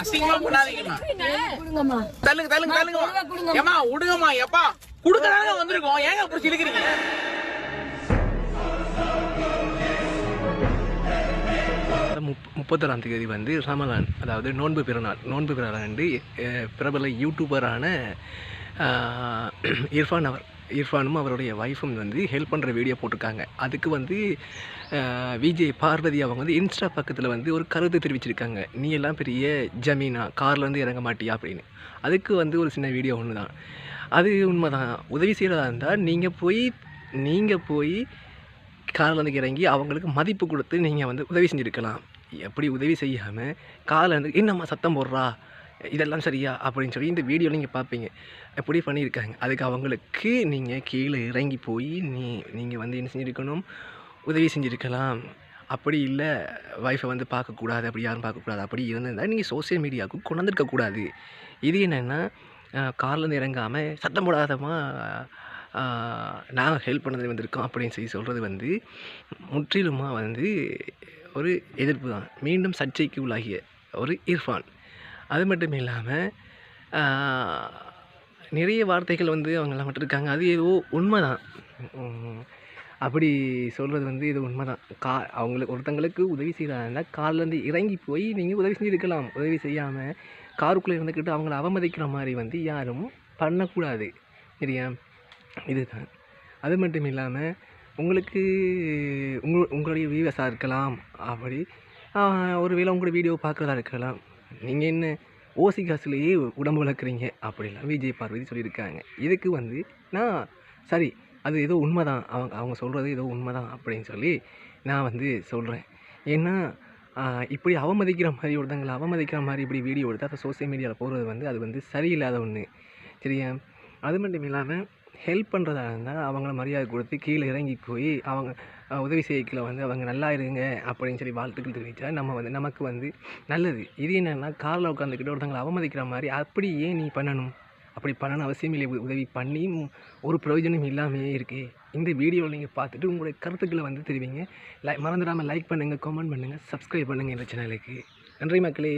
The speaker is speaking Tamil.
அசிங்கமா பண்ணாதீங்கம்மா கொடுங்கம்மா. தள்ளுங்க தள்ளுங்க தள்ளுங்க ஏமா விடுங்கம்மா எப்பா குடுக்கறாங்க வந்திருக்கோம். ஏங்க அப்படி இழுக்கிறீங்க முப் முப்பத்தொராம் தேதி வந்து ரமலான் அதாவது நோன்பு பிறநாள் நோன்பு பிறநாள் வந்து பிரபல யூடியூபரான இர்ஃபான் அவர் இர்ஃபானும் அவருடைய ஒய்ஃபும் வந்து ஹெல்ப் பண்ணுற வீடியோ போட்டிருக்காங்க. அதுக்கு வந்து விஜய் பார்வதி அவங்க வந்து இன்ஸ்டா பக்கத்தில் வந்து ஒரு கருத்து தெரிவிச்சிருக்காங்க. நீ எல்லாம் பெரிய ஜமீனா கார்லேருந்து இறங்க மாட்டியா? அப்படின்னு. அதுக்கு வந்து ஒரு சின்ன வீடியோ ஒன்று தான் அது உண்மை தான் உதவி செய்கிறதா இருந்தால் நீங்கள் போய் நீங்கள் போய் காரில் வந்து இறங்கி அவங்களுக்கு மதிப்பு கொடுத்து நீங்கள் வந்து உதவி செஞ்சுருக்கலாம். எப்படி உதவி செய்யாமல் காலில் வந்து என்னம்மா சத்தம் போடுறா? இதெல்லாம் சரியா அப்படின்னு சொல்லி இந்த வீடியோ நீங்கள் பார்ப்பீங்க. எப்படி பண்ணியிருக்காங்க. அதுக்கு அவங்களுக்கு நீங்கள் கீழே இறங்கி போய் நீ நீங்கள் வந்து என்ன செஞ்சுருக்கணும்? உதவி செஞ்சுருக்கலாம். அப்படி இல்லை ஒய்ஃபை வந்து பார்க்கக்கூடாது அப்படி யாரும் பார்க்கக்கூடாது. அப்படி இருந்திருந்தால் நீங்கள் சோஷியல் மீடியாவுக்கு கொண்டு வந்திருக்கக்கூடாது இது என்னென்னா கார்லேருந்து இறங்காமல் சத்தம் போடாதமா நாங்கள் ஹெல்ப் பண்ணது வந்திருக்கோம் அப்படின்னு சொல்லி சொல்கிறது வந்து முற்றிலுமாக வந்து ஒரு எதிர்ப்பு தான். மீண்டும் சர்ச்சைக்கு உள்ளாகிய ஒரு இர்ஃபான். அது மட்டும் இல்லாமல் நிறைய வார்த்தைகள் வந்து அவங்கெல்லாம் விட்டுருக்காங்க அது ஏதோ உண்மை தான் அப்படி சொல்கிறது வந்து இது உண்மை தான் கா அவங்களுக்கு ஒருத்தங்களுக்கு உதவி செய்கிறாங்கன்னா கார்லேருந்து இறங்கி போய் நீங்கள் உதவி செஞ்சுருக்கலாம். உதவி செய்யாமல் காருக்குள்ளே இருந்துக்கிட்டு அவங்கள அவமதிக்கிற மாதிரி வந்து யாரும் பண்ணக்கூடாது. சரியா? இதுதான். அது மட்டும் இல்லாமல் உங்களுக்கு உங்கள் உங்களுடைய வியூவர்ஸாக இருக்கலாம். அப்படி ஒருவேளை உங்களோட வீடியோ பார்க்குறதா இருக்கலாம். நீங்கள் என்ன ஓசி காசுலேயே உடம்பு வளர்க்குறீங்க அப்படிலாம் விஜய் பார்வதி சொல்லியிருக்காங்க. இதுக்கு வந்து நான் சரி அது ஏதோ உண்மை தான் அவங்க அவங்க சொல்கிறது ஏதோ உண்மை தான் அப்படின்னு சொல்லி நான் வந்து சொல்கிறேன் ஏன்னா இப்படி அவமதிக்கிற மாதிரி ஒருத்தங்களை அவமதிக்கிற மாதிரி இப்படி வீடியோ எடுத்து அதை சோஷியல் மீடியாவில் போடுறது வந்து அது வந்து சரியில்லாத ஒன்று சரியா? அது மட்டும் இல்லாமல் ஹெல்ப் பண்ணுறதா இருந்தால் அவங்கள மரியாதை கொடுத்து கீழே இறங்கி போய் அவங்க உதவி செய்யக்கில் வந்து அவங்க நல்லா இருங்க அப்படின்னு சொல்லி வாழ்த்துக்கள் தெரிவித்தா நம்ம வந்து நமக்கு வந்து நல்லது. இது என்னென்னா காரில் உட்காந்துக்கிட்டு ஒருத்தங்களை அவமதிக்கிற மாதிரி அப்படி ஏன் நீ பண்ணணும்? அப்படி பண்ணணும் அவசியம் இல்லை. உதவி பண்ணி ஒரு பிரயோஜனம் இல்லாமையே இருக்குது இந்த வீடியோவில் நீங்கள் பார்த்துட்டு உங்களுடைய கருத்துக்களை வந்து தெரிவிங்க. லை மறந்துடாமல் லைக் பண்ணுங்கள் கமெண்ட் பண்ணுங்கள் சப்ஸ்கிரைப் பண்ணுங்கள் இந்த சேனலுக்கு நன்றி மக்களே.